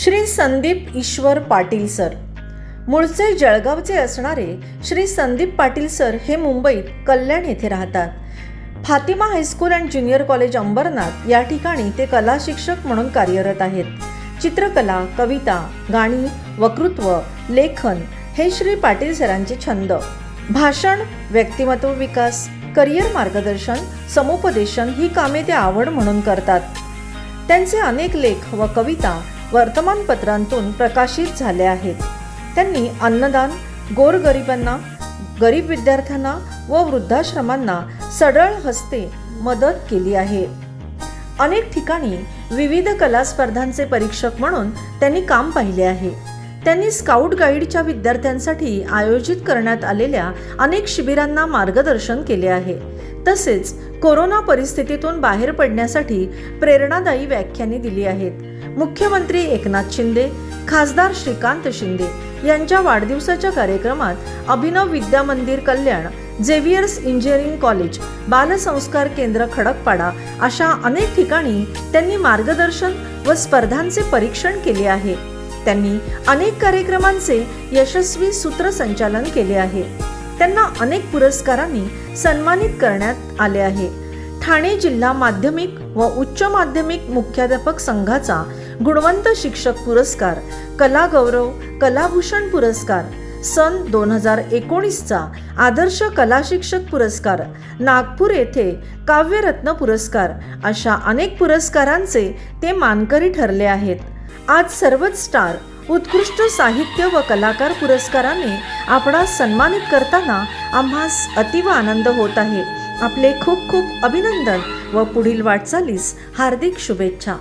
Shri Sandeep Ishwar Patil sir. मूळचे जळगावचे असणारे श्री संदीप पाटील सर हे मुंबईत कल्याण येथे राहतात. Fatima high school and junior college Ambernath या ठिकाणी ते कला शिक्षक म्हणून कार्यरत आहेत. चित्रकला कविता गाणी वक्तृत्व लेखन हे श्री पाटील सरांचे छंद. भाषण व्यक्तिमत्व विकास करिअर मार्गदर्शन समुपदेशन ही कामे ते आवड म्हणून करतात. त्यांचे अनेक लेख व कविता वर्तमानपत्रांतून प्रकाशित झाले आहेत. त्यांनी अन्नदान गोरगरिबांना गरीब विद्यार्थ्यांना व वृद्धाश्रमांना सडळ हस्ते मदत केली आहे. अनेक ठिकाणी विविध कला स्पर्धांचे परीक्षक म्हणून त्यांनी काम पाहिले आहे. त्यांनी स्काउट गाईडच्या विद्यार्थ्यांसाठी आयोजित करण्यात आलेल्या अनेक शिबिरांना मार्गदर्शन केले आहे. तसेच कोरोना परिस्थितीतून बाहेर पडण्यासाठी प्रेरणादायी व्याख्याने दिली आहेत. मुख्यमंत्री एकनाथ शिंदे खासदार श्रीकांत शिंदे यांच्या वाढदिवसाच्या कार्यक्रमात Abhinav Vidya Mandir Kalyan Xavier's engineering college बालसंस्कार केंद्र खडकपाडा अशा अनेक ठिकाणी त्यांनी मार्गदर्शन व स्पर्धांचे परीक्षण केले आहे. त्यांनी अनेक कार्यक्रमांचे यशस्वी सूत्रसंचालन केले आहे. त्यांना अनेक पुरस्कारांनी सन्मानित करण्यात आले आहे. ठाणे जिल्हा माध्यमिक व उच्च माध्यमिक मुख्याध्यापक संघाचा गुणवंत शिक्षक पुरस्कार कला गौरव कलाभूषण पुरस्कार सन दोन हजार एकोणीसचा आदर्श कला शिक्षक पुरस्कार नागपूर येथे काव्यरत्न पुरस्कार अशा अनेक पुरस्कारांचे ते मानकरी ठरले आहेत. आज सर्वच स्टार उत्कृष्ट साहित्य व कलाकार पुरस्काराने आपणास सन्मानित करताना आम्हास अतिव आनंद होत आहे. आपले खूप खूप अभिनंदन व पुढील वाटचालीस हार्दिक शुभेच्छा.